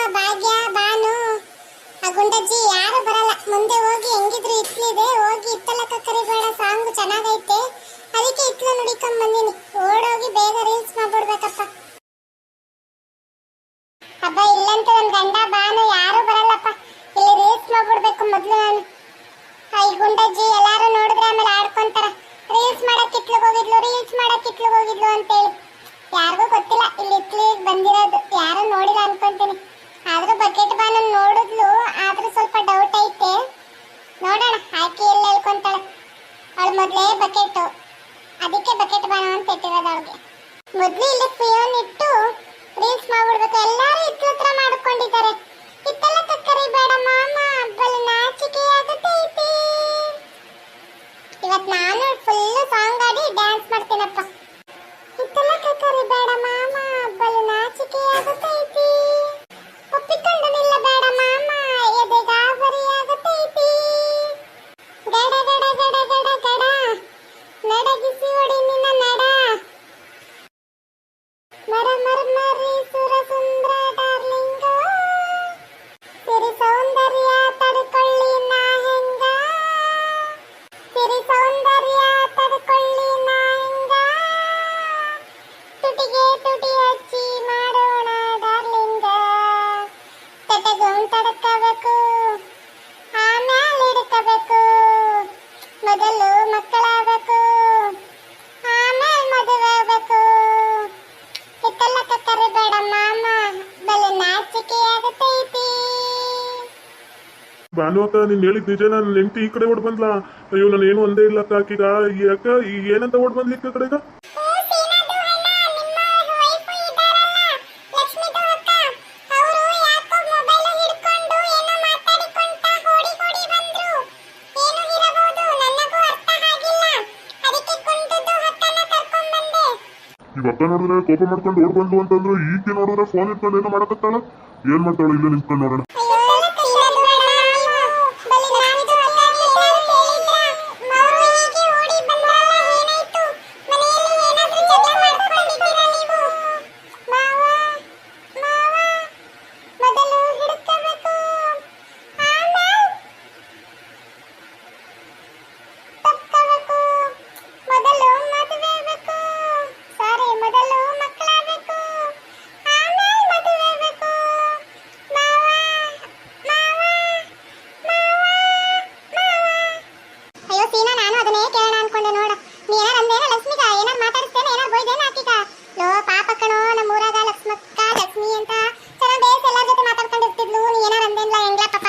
ಆ ಭಾಗ್ಯ ಬಾನು ಆ ಗುಂಡಜ್ಜಿ ಯಾರು ಬರಲ್ಲ. ಮುಂದೆ ಹೋಗಿ ಹೆಂಗಿದ್ರು ಇತ್ಲಿದೆ ಹೋಗಿ ಇತ್ತಲಕ್ಕ ಕರಿಬೇಡ. ಸಾಂಗ್ ಚೆನ್ನಾಗೈತೆ. ಅದಕ್ಕೆ ಇತ್ಲ ನುಡಿಕೊಂಡ್ ಬಂದಿನಿ. ಓಡೋಗಿ ಬೇಗ ರೀಲ್ಸ್ ಮಾಡ್ಬಿಡ್ಬೇಕಪ್ಪ. ಹಬ್ಬ ಇಲ್ಲಂತೂ ನನ್ ಗಂಡ ಬಾನು ಯಾರು ಬರಲ್ಲಪ್ಪ. ಇಲ್ಲಿ ರೀಲ್ಸ್ ಮಾಡ್ಬಿಡ್ಬೇಕು ಮೊದ್ಲು ನಾನು. ಈ ಗುಂಡಜ್ಜಿ ಎಲ್ಲಾರು ನೋಡಿದ್ರೆ ಆಮೇಲೆ ಆಡ್ಕೊಂತಾರ. ರೀಲ್ಸ್ ಮಾಡಕ್ ಇತ್ಲಗ್ ಹೋಗಿದ್ಲು ರೀಲ್ಸ್ ಮಾಡಕ್ ಇತ್ಲಗ್ ಹೋಗಿದ್ಲು ಅಂತೇಳಿ. ಯಾರಿಗೂ ಗೊತ್ತಿಲ್ಲ. ಇಲ್ಲಿ ಇತ್ಲಿಗೆ ಬಂದಿರೋದು. ಯಾರು ನೋಡಿಲ್ಲ ಅನ್ಕೊಂತೀನಿ. ನೋಡೋಣ ಹಾಕಿ ಎಲ್ಲ ಹೇಳ್ಕೊಂತಾಳೆ ಅವಳು ಮೊದ್ಲೇ ಬಕೆಟ್. ಅದಕ್ಕೆ ಬಕೆಟ್ ಬಾಣ ಅಂತ ಇಟ್ಟಿರೋದು ಅವಳಿಗೆ. ಮೊದಲು ಇಲ್ಲಿ ಫಿಯೋನ್ ಇಟ್ಟು ರೀಲ್ಸ್ ಮಾಡ್ಬಿಡ್ಬೇಕು. ಎಲ್ಲರೂ ಇತ್ತು ಹತ್ರ ಮಾಡ್ಕೊಂಡಿದ್ದಾರೆ. ಇತ್ತೆಲ್ಲ ಬೇಡ ಮಾಮ ಹಬ್ಬಲ್ ನಾಚಿಕೆ ಆಗುತ್ತೈತಿ ಇವತ್ ನಾನು ಫುಲ್ ಭಾನು ಅಕ್ಕ ನೀನ್ ಹೇಳಿದ್ ನಿಜ ನನ್ನ ಹೆಂಡತಿ ಈ ಕಡೆ ಓಡ್ ಬಂದ್ಲಾ? ಅಯ್ಯೋ, ನಾನು ಏನು ಒಂದೇ ಇಲ್ಲ ಅಕ್ಕ ಈಗ ಈ ಅಕ್ಕ, ಈ ಏನಂತ ಓಡ್ ಬಂದ್ಲಿ ಈ ಕಡೆಗ? ಇವತ್ತ ಅಕ್ಕ ನೋಡಿದ್ರೆ ಕೋಪ ಮಾಡ್ಕೊಂಡು ಓಡ್ ಬಂದ್ಲು ಅಂತಂದ್ರೆ ಈಕೆ ನೋಡಿದ್ರೆ ಫೋನ್ ಇಟ್ಕೊಂಡು ಏನೋ ಮಾಡಕತ್ತಾಳ ಏನ್ ಮಾಡ್ತಾಳ ಇಲ್ಲೇ ನಿಂತ್ಕೊಂಡು ನೋಡೋಣ? ಕಣೋ ನಮ್ಮ ಊರಾಗ ಲಕ್ಷ್ಮಕ್ಕ, ಲಕ್ಷ್ಮಿ ಅಂತ ಚೆನ್ನಾಗಿ ಬೇಸ್ ಎಲ್ಲರ ಜೊತೆ ಮಾತಾಡ್ಕೊಂಡಿರ್ತಿದ್ಲು. ನೀ ಏನಾರ ಅಂದೇನ್ಲ ಹೆಂಗ್ಲ ಪಾಪ?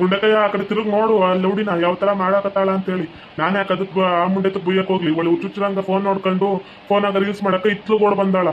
ಗುಂಡಕಯ್ಯ, ಆ ಕಡೆ ತಿರುಗಿ ನೋಡು, ಆ ಲೌಡಿನ ಯಾವ ತರ ಮಾಡಕತ್ತಾಳ ಅಂತೇಳಿ. ನಾನು ಯಾಕೆ ಅದಕ್ಕೆ ಆ ಮುಂಡೆ ಬುಯ್ಯಕ್ಕೆ ಹೋಗ್ಲಿ? ಒಳ್ಳೆ ಹುಚ್ಚುಚ್ಚರಂಗ ಫೋನ್ ನೋಡ್ಕೊಂಡು ಫೋನಾಗ ರೀಲ್ಸ್ ಮಾಡಕ್ಕೆ ಇತ್ಲು ಓಡ್ ಬಂದಾಳ.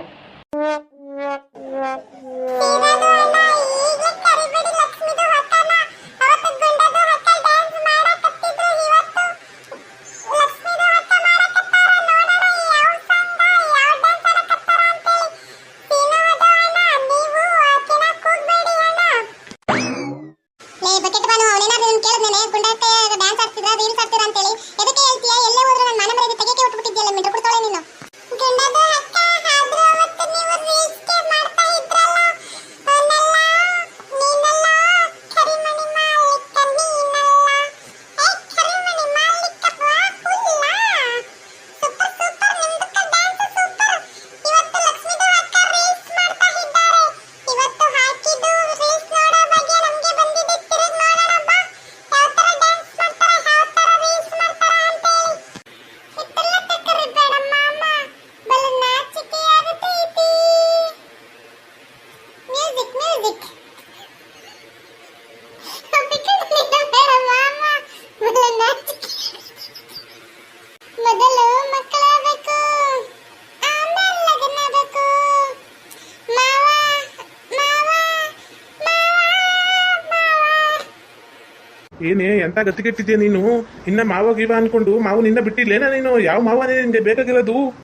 ಏನೇ ಎಂತ ಗತಿಗೆಟ್ಟಿದ್ಯಾ ನೀನು? ಇನ್ನ ಮಾವ ಗೀವ ಅನ್ಕೊಂಡು ಮಾವು ನಿನ್ನ ಬಿಟ್ಟಿಲ್ಲೇನ ನೀನು? ಯಾವ ಮಾವನೇ ನಿನ್ಗೆ ಬೇಕಾಗಿರೋದು?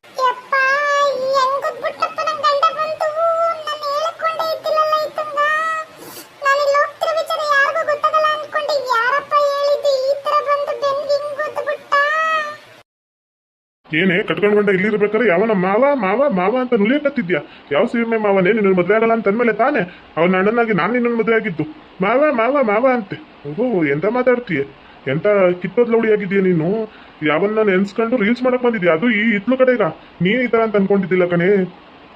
ಏನೇ ಕಟ್ಕೊಂಡ್ಕೊಂಡ ಇಲ್ಲಿರ್ಬೇಕಾದ್ರೆ ಯಾವನ ಮಾವ ಮಾವ ಮಾವ ಅಂತ ನುಲಿಯಕತ್ತಿದ್ಯಾ? ಯಾವ ಸೀಮೆ ಮಾವನೇ ನಿನ್ನ ಮದುವೆ ಆಗಲ್ಲ ಅಂತ ಅಂದ್ಮೇಲೆ ತಾನೇ? ಅವ್ನ ಅಣ್ಣನಾಗಿ ನಾನು ನಿನ್ನ ಮದುವೆ ಆಗಿದ್ದು. ಮಾವ ಮಾವ ಮಾವ ಅಂತೆ. ಓಹೋ, ಎಂತ ಮಾತಾಡ್ತೀಯ? ಎಂತ ಕಿತ್ತೋದ್ ಲೌಡಿ ಆಗಿದ್ಯಾ ನೀನು? ಯಾವನ್ನ ನೆನ್ಸ್ಕೊಂಡು ರೀಲ್ಸ್ ಮಾಡಕ್ ಬಂದಿದ್ಯಾ? ಅದು ಈ ಇತ್ಲು ಕಡೆಗ. ನೀನ್ ಈ ತರ ಅಂತ ಅನ್ಕೊಂಡಿದ್ದಿಲ್ಲ ಕಣೆ.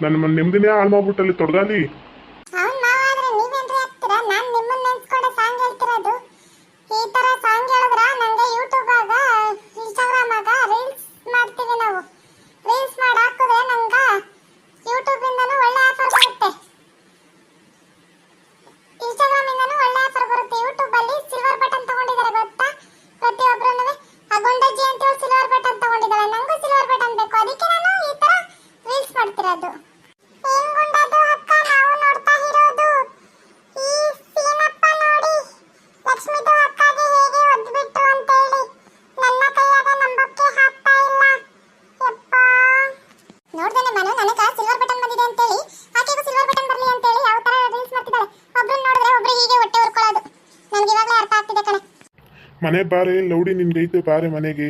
ನನ್ನ ನೆಮ್ಮದಿನೇ ಹಾಳು ಮಾಡ್ಬಿಟ್ಟಲ್ಲಿ ತೊಡಗಾಲಿ ಅವ್ನ್ ಮಾವ ಆದ್ರೆ ನೀವೇನ್ರಿ ಆಗ್ತೀರಾ ನಾನ್ ನಿಮ್ಮನ್ನ ನೆನ್ಸ್ಕೊಂಡೆ ಸಾಂಗ್ ಹೇಳ್ತಿರೋದು ಈ ತರ ಸಾಂಗ್ ಹೇಳಿದ್ರ ನಂಗೆ ಯೂಟ್ಯೂಬ್ ಆಗ ಇನ್ಸ್ಟಾಗ್ರಾಮ್ ಆಗ ರೀಲ್ಸ್ ಮಾಡ್ತೀವಿ ನಾವು ರೀಲ್ಸ್ ಮಾಡಿ ಹಾಕಿದ್ರೆ ನಂಗ ಯೂಟ್ಯೂಬ್ ಇಂದನೂ ಒಳ್ಳೆ ಆಫರ್ ಬರುತ್ತೆ ಇನ್ಸ್ಟಾಗ್ರಾಮ್ ಇಂದನೂ ಒಳ್ಳೆ ಆಫರ್ ಬರುತ್ತೆ ಯೂಟ್ಯೂಬ್ ಅಲ್ಲಿ ಸಿಲ್ವರ್ ಬಟನ್ ತಗೊಂಡಿದ್ದಾರೆ ಗೊತ್ತಾ ಪ್ರತಿಯೊಬ್ಬರನ್ನು ಆ ಗುಂಡಜ್ಜಿ ಅಂತ ಹೇಳಿ ಸಿಲ್ವರ್ ಬಟನ್ ತಗೊಂಡಿದ್ದಾಳೆ ನಂಗೂ ಸಿಲ್ವರ್ ಬಟನ್ ಬೇಕು ಅದಕ್ಕೆ ನಾನು ಈ ತರ ರೀಲ್ಸ್ ಮಾಡ್ತಿರೋದು ಏನ್ ಗುಂಡದು ಅಕ್ಕ ನಾವು ಇರೋದು. ಈ ನೋಡಿ ಅಕ್ಕಗೆ ಹೇಗೆ ಅಂತ ಹೇಳಿ ನನ್ನ ನಂಬಕ್ಕೆ ಇಲ್ಲ. ಯಪ್ಪ. ಸಿಲ್ವರ್ ಬಟನ್ ಬಂದಿದೆ ಅಂತ ಹೇಳಿ ಸಿಲ್ವರ್ ಬಟನ್ ಅಂತ ಹೇಳಿ ಯಾವ ತರ ಒಬ್ರು ಒಬ್ರು ಹೀಗೆ ಹೊಟ್ಟೆ ನನಗೆ ಅರ್ಥ ಆಗ್ತಿದೆ ಕಣೆ. ಮನೆ ಬಾರೆ, ಲೌಡಿ ನಿನ್ಗೈತೆ ಬಾರೆ ಮನೆಗೆ.